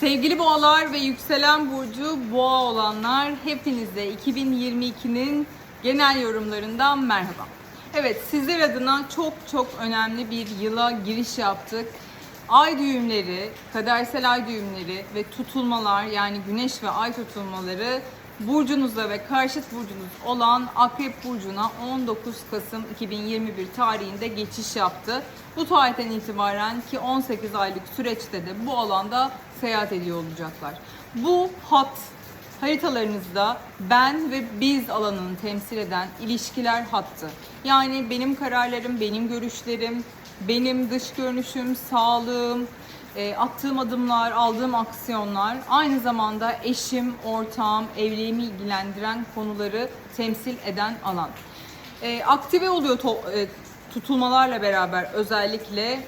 Sevgili boğalar ve yükselen burcu boğa olanlar hepinize 2022'nin genel yorumlarından merhaba. Evet sizler adına çok çok önemli bir yıla giriş yaptık. Ay düğümleri, kadersel ay düğümleri ve tutulmalar yani güneş ve ay tutulmaları burcunuzda ve karşıt burcunuz olan Akrep Burcu'na 19 Kasım 2021 tarihinde geçiş yaptı. Bu tarihten itibaren ki 18 aylık süreçte de bu alanda seyahat ediyor olacaklar. Bu hat haritalarınızda ben ve biz alanını temsil eden ilişkiler hattı. Yani benim kararlarım, benim görüşlerim, benim dış görünüşüm, sağlığım, e, attığım adımlar, aldığım aksiyonlar aynı zamanda eşim, ortağım, evliliğimi ilgilendiren konuları temsil eden alan. E, aktive oluyor e, tutulmalarla beraber özellikle.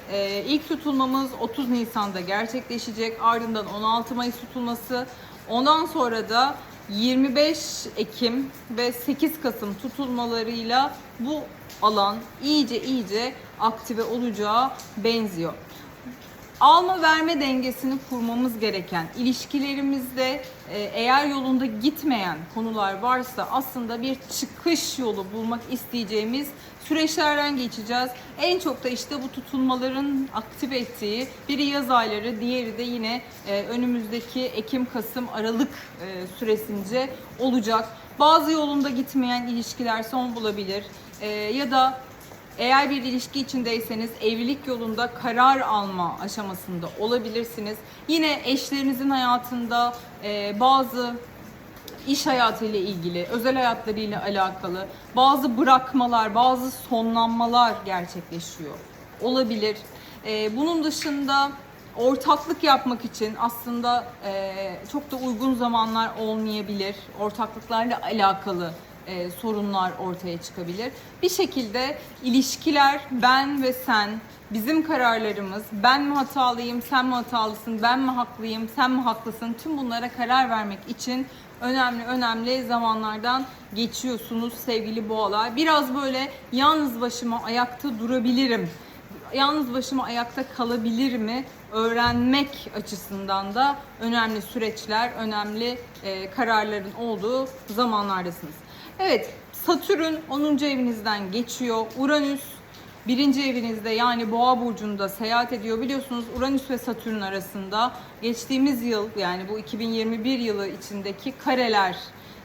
İlk tutulmamız 30 Nisan'da gerçekleşecek. Ardından 16 Mayıs tutulması. Ondan sonra da 25 Ekim ve 8 Kasım tutulmalarıyla bu alan iyice iyice aktive olacağı benziyor alma verme dengesini kurmamız gereken ilişkilerimizde e, eğer yolunda gitmeyen konular varsa aslında bir çıkış yolu bulmak isteyeceğimiz süreçlerden geçeceğiz. En çok da işte bu tutulmaların aktive ettiği biri yaz ayları, diğeri de yine e, önümüzdeki Ekim, Kasım, Aralık e, süresince olacak. Bazı yolunda gitmeyen ilişkiler son bulabilir ya da eğer bir ilişki içindeyseniz evlilik yolunda karar alma aşamasında olabilirsiniz. Yine eşlerinizin hayatında e, bazı iş hayatıyla ilgili, özel hayatlarıyla alakalı bazı bırakmalar, bazı sonlanmalar gerçekleşiyor. Olabilir. E, bunun dışında ortaklık yapmak için aslında e, çok da uygun zamanlar olmayabilir. Ortaklıklarla alakalı e, sorunlar ortaya çıkabilir. Bir şekilde ilişkiler ben ve sen, bizim kararlarımız, ben mi hatalıyım, sen mi hatalısın, ben mi haklıyım, sen mi haklısın, tüm bunlara karar vermek için önemli önemli zamanlardan geçiyorsunuz sevgili boğalar. Biraz böyle yalnız başıma ayakta durabilirim yalnız başıma ayakta kalabilir mi öğrenmek açısından da önemli süreçler, önemli e, kararların olduğu zamanlardasınız. Evet, Satürn 10. evinizden geçiyor. Uranüs birinci evinizde yani Boğa burcunda seyahat ediyor. Biliyorsunuz Uranüs ve Satürn arasında geçtiğimiz yıl yani bu 2021 yılı içindeki kareler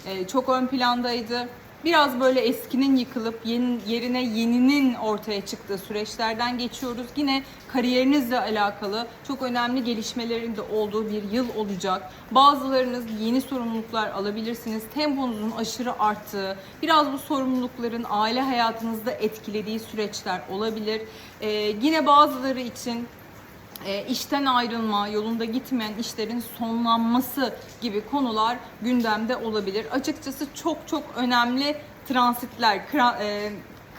e, çok ön plandaydı biraz böyle eskinin yıkılıp yeni, yerine yeninin ortaya çıktığı süreçlerden geçiyoruz. Yine kariyerinizle alakalı çok önemli gelişmelerin de olduğu bir yıl olacak. Bazılarınız yeni sorumluluklar alabilirsiniz. Temponuzun aşırı arttığı, biraz bu sorumlulukların aile hayatınızda etkilediği süreçler olabilir. Ee, yine bazıları için e, işten ayrılma, yolunda gitmeyen işlerin sonlanması gibi konular gündemde olabilir. Açıkçası çok çok önemli transitler, kra- e,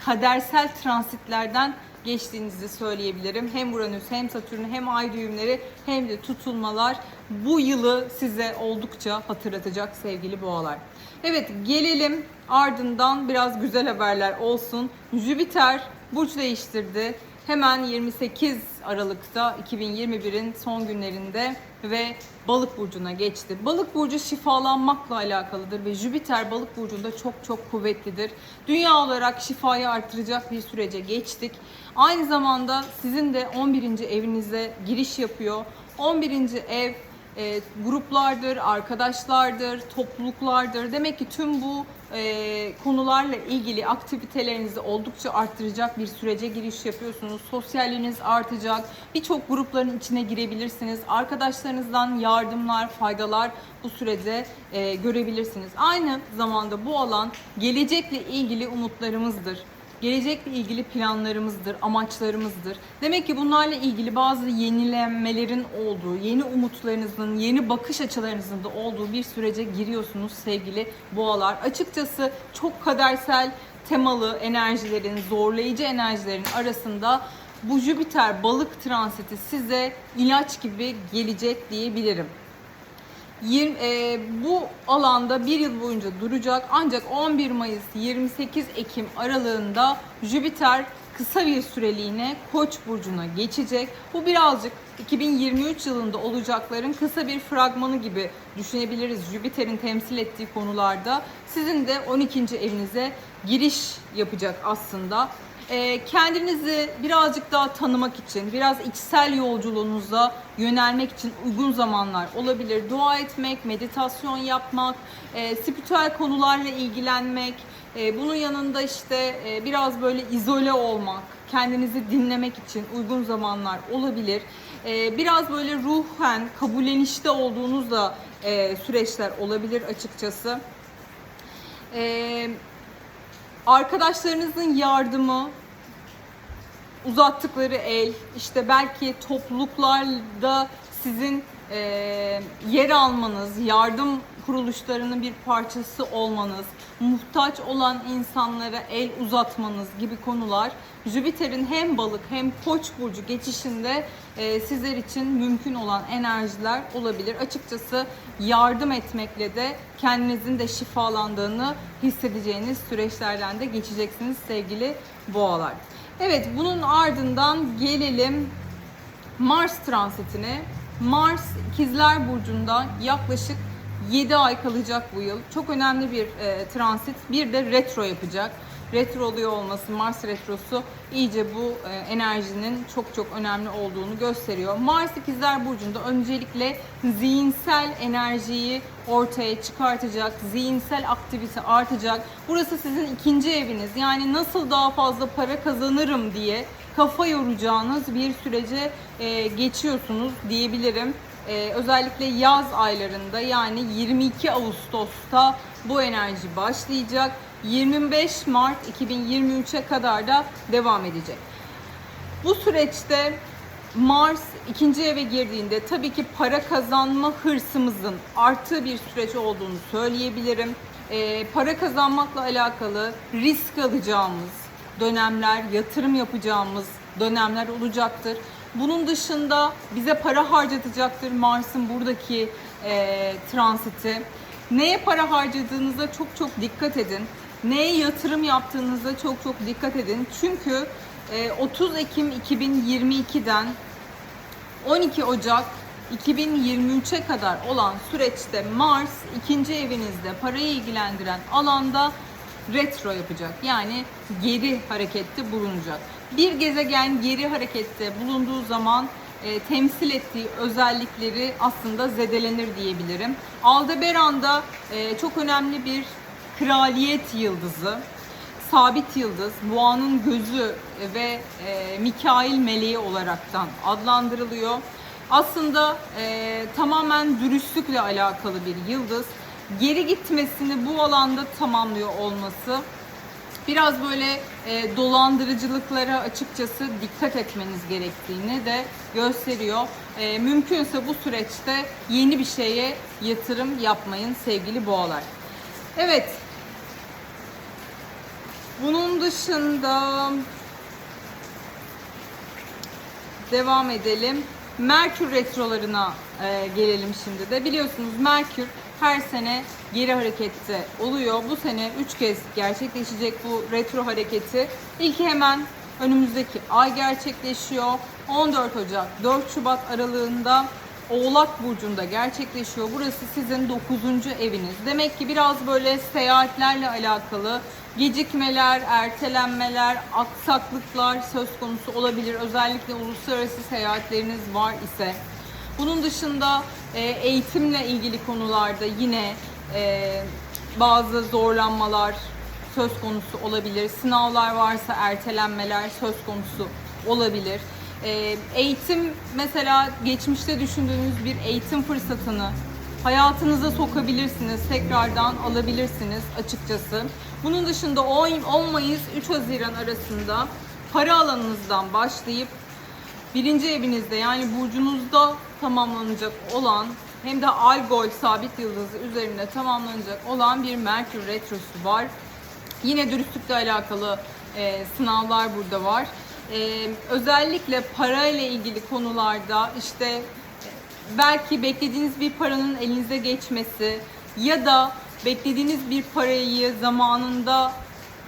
kadersel transitlerden geçtiğinizi söyleyebilirim. Hem Uranüs hem Satürn hem ay düğümleri hem de tutulmalar bu yılı size oldukça hatırlatacak sevgili boğalar. Evet gelelim ardından biraz güzel haberler olsun. Jüpiter burç değiştirdi. Hemen 28 Aralık'ta 2021'in son günlerinde ve Balık burcuna geçti. Balık burcu şifalanmakla alakalıdır ve Jüpiter Balık burcunda çok çok kuvvetlidir. Dünya olarak şifayı artıracak bir sürece geçtik. Aynı zamanda sizin de 11. evinize giriş yapıyor. 11. ev e, gruplardır, arkadaşlardır, topluluklardır. Demek ki tüm bu e, konularla ilgili aktivitelerinizi oldukça arttıracak bir sürece giriş yapıyorsunuz. Sosyalliğiniz artacak. Birçok grupların içine girebilirsiniz. Arkadaşlarınızdan yardımlar, faydalar bu sürede e, görebilirsiniz. Aynı zamanda bu alan gelecekle ilgili umutlarımızdır gelecekle ilgili planlarımızdır, amaçlarımızdır. Demek ki bunlarla ilgili bazı yenilenmelerin olduğu, yeni umutlarınızın, yeni bakış açılarınızın da olduğu bir sürece giriyorsunuz sevgili boğalar. Açıkçası çok kadersel temalı enerjilerin, zorlayıcı enerjilerin arasında bu Jüpiter balık transiti size ilaç gibi gelecek diyebilirim. 20, e, bu alanda bir yıl boyunca duracak ancak 11 Mayıs 28 Ekim aralığında Jüpiter kısa bir süreliğine Koç burcuna geçecek. Bu birazcık 2023 yılında olacakların kısa bir fragmanı gibi düşünebiliriz. Jüpiter'in temsil ettiği konularda sizin de 12. evinize giriş yapacak aslında. Ee, kendinizi birazcık daha tanımak için, biraz içsel yolculuğunuza yönelmek için uygun zamanlar olabilir. Dua etmek, meditasyon yapmak, e, spiritüel konularla ilgilenmek, e, bunun yanında işte e, biraz böyle izole olmak, kendinizi dinlemek için uygun zamanlar olabilir. Biraz böyle ruhen kabullenişte olduğunuz da süreçler olabilir açıkçası. E, arkadaşlarınızın yardımı, uzattıkları el, işte belki topluluklarda sizin e, yer almanız, yardım kuruluşlarının bir parçası olmanız, muhtaç olan insanlara el uzatmanız gibi konular Jüpiter'in hem balık hem koç burcu geçişinde e, sizler için mümkün olan enerjiler olabilir. Açıkçası yardım etmekle de kendinizin de şifalandığını hissedeceğiniz süreçlerden de geçeceksiniz sevgili boğalar. Evet bunun ardından gelelim Mars transitine. Mars İkizler Burcu'nda yaklaşık 7 ay kalacak bu yıl. Çok önemli bir e, transit. Bir de retro yapacak. Retro oluyor olması, Mars retrosu iyice bu e, enerjinin çok çok önemli olduğunu gösteriyor. Mars İkizler Burcu'nda öncelikle zihinsel enerjiyi ortaya çıkartacak, zihinsel aktivite artacak. Burası sizin ikinci eviniz. Yani nasıl daha fazla para kazanırım diye kafa yoracağınız bir sürece e, geçiyorsunuz diyebilirim. Ee, özellikle yaz aylarında yani 22 Ağustos'ta bu enerji başlayacak. 25 Mart 2023'e kadar da devam edecek. Bu süreçte Mars ikinci eve girdiğinde tabii ki para kazanma hırsımızın arttığı bir süreç olduğunu söyleyebilirim. Ee, para kazanmakla alakalı risk alacağımız dönemler, yatırım yapacağımız dönemler olacaktır. Bunun dışında bize para harcatacaktır Mars'ın buradaki e, transiti. Neye para harcadığınıza çok çok dikkat edin. Neye yatırım yaptığınıza çok çok dikkat edin. Çünkü e, 30 Ekim 2022'den 12 Ocak 2023'e kadar olan süreçte Mars ikinci evinizde parayı ilgilendiren alanda retro yapacak. Yani geri harekette bulunacak. Bir gezegen geri harekette bulunduğu zaman e, temsil ettiği özellikleri aslında zedelenir diyebilirim. Aldebaran'da e, çok önemli bir kraliyet yıldızı, sabit yıldız, boğanın gözü ve e, Mikail meleği olaraktan adlandırılıyor. Aslında e, tamamen dürüstlükle alakalı bir yıldız. Geri gitmesini bu alanda tamamlıyor olması biraz böyle e, dolandırıcılıklara açıkçası dikkat etmeniz gerektiğini de gösteriyor. E, mümkünse bu süreçte yeni bir şeye yatırım yapmayın sevgili boğalar. Evet. Bunun dışında devam edelim. Merkür retrolarına e, gelelim şimdi de. Biliyorsunuz Merkür her sene geri harekette oluyor. Bu sene 3 kez gerçekleşecek bu retro hareketi. İlki hemen önümüzdeki ay gerçekleşiyor. 14 Ocak 4 Şubat aralığında Oğlak Burcu'nda gerçekleşiyor. Burası sizin 9. eviniz. Demek ki biraz böyle seyahatlerle alakalı gecikmeler, ertelenmeler, aksaklıklar söz konusu olabilir. Özellikle uluslararası seyahatleriniz var ise. Bunun dışında e, eğitimle ilgili konularda yine e, bazı zorlanmalar söz konusu olabilir. Sınavlar varsa ertelenmeler söz konusu olabilir. E, eğitim mesela geçmişte düşündüğünüz bir eğitim fırsatını hayatınıza sokabilirsiniz, tekrardan alabilirsiniz açıkçası. Bunun dışında 10, 10 Mayıs 3 Haziran arasında para alanınızdan başlayıp birinci evinizde yani burcunuzda tamamlanacak olan hem de Algol sabit yıldızı üzerinde tamamlanacak olan bir Merkür Retrosu var. Yine dürüstlükle alakalı e, sınavlar burada var. E, özellikle para ile ilgili konularda işte e, belki beklediğiniz bir paranın elinize geçmesi ya da beklediğiniz bir parayı zamanında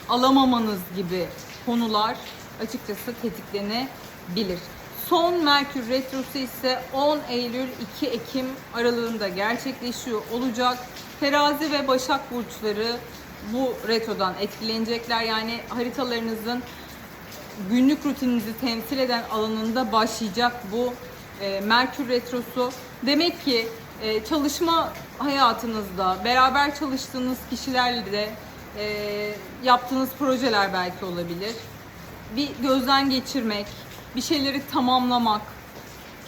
alamamanız gibi konular açıkçası tetiklenebilir. Son Merkür Retrosu ise 10 Eylül 2 Ekim aralığında gerçekleşiyor olacak. Terazi ve Başak burçları bu retrodan etkilenecekler. Yani haritalarınızın günlük rutininizi temsil eden alanında başlayacak bu e, Merkür Retrosu. Demek ki e, çalışma hayatınızda, beraber çalıştığınız kişilerle de e, yaptığınız projeler belki olabilir. Bir gözden geçirmek, bir şeyleri tamamlamak,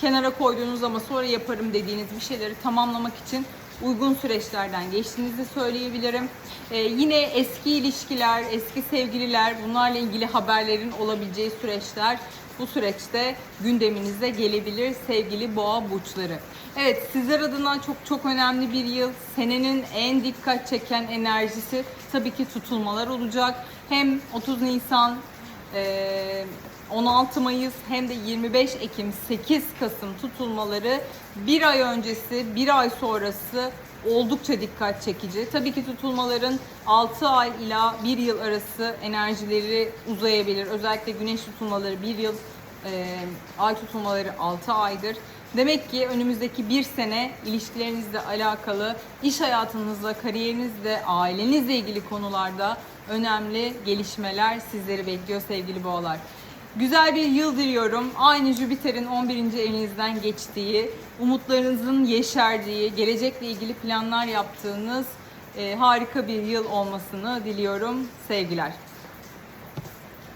kenara koyduğunuz ama sonra yaparım dediğiniz bir şeyleri tamamlamak için uygun süreçlerden geçtiğinizi söyleyebilirim. Ee, yine eski ilişkiler, eski sevgililer, bunlarla ilgili haberlerin olabileceği süreçler bu süreçte gündeminizde gelebilir sevgili boğa burçları. Evet sizler adına çok çok önemli bir yıl. Senenin en dikkat çeken enerjisi tabii ki tutulmalar olacak. Hem 30 Nisan ee, 16 Mayıs hem de 25 Ekim 8 Kasım tutulmaları bir ay öncesi bir ay sonrası oldukça dikkat çekici. Tabii ki tutulmaların 6 ay ila 1 yıl arası enerjileri uzayabilir. Özellikle güneş tutulmaları 1 yıl, e, ay tutulmaları 6 aydır. Demek ki önümüzdeki bir sene ilişkilerinizle alakalı, iş hayatınızla, kariyerinizle, ailenizle ilgili konularda önemli gelişmeler sizleri bekliyor sevgili boğalar. Güzel bir yıl diliyorum. Aynı Jüpiter'in 11. evinizden geçtiği, umutlarınızın yeşerdiği, gelecekle ilgili planlar yaptığınız e, harika bir yıl olmasını diliyorum. Sevgiler.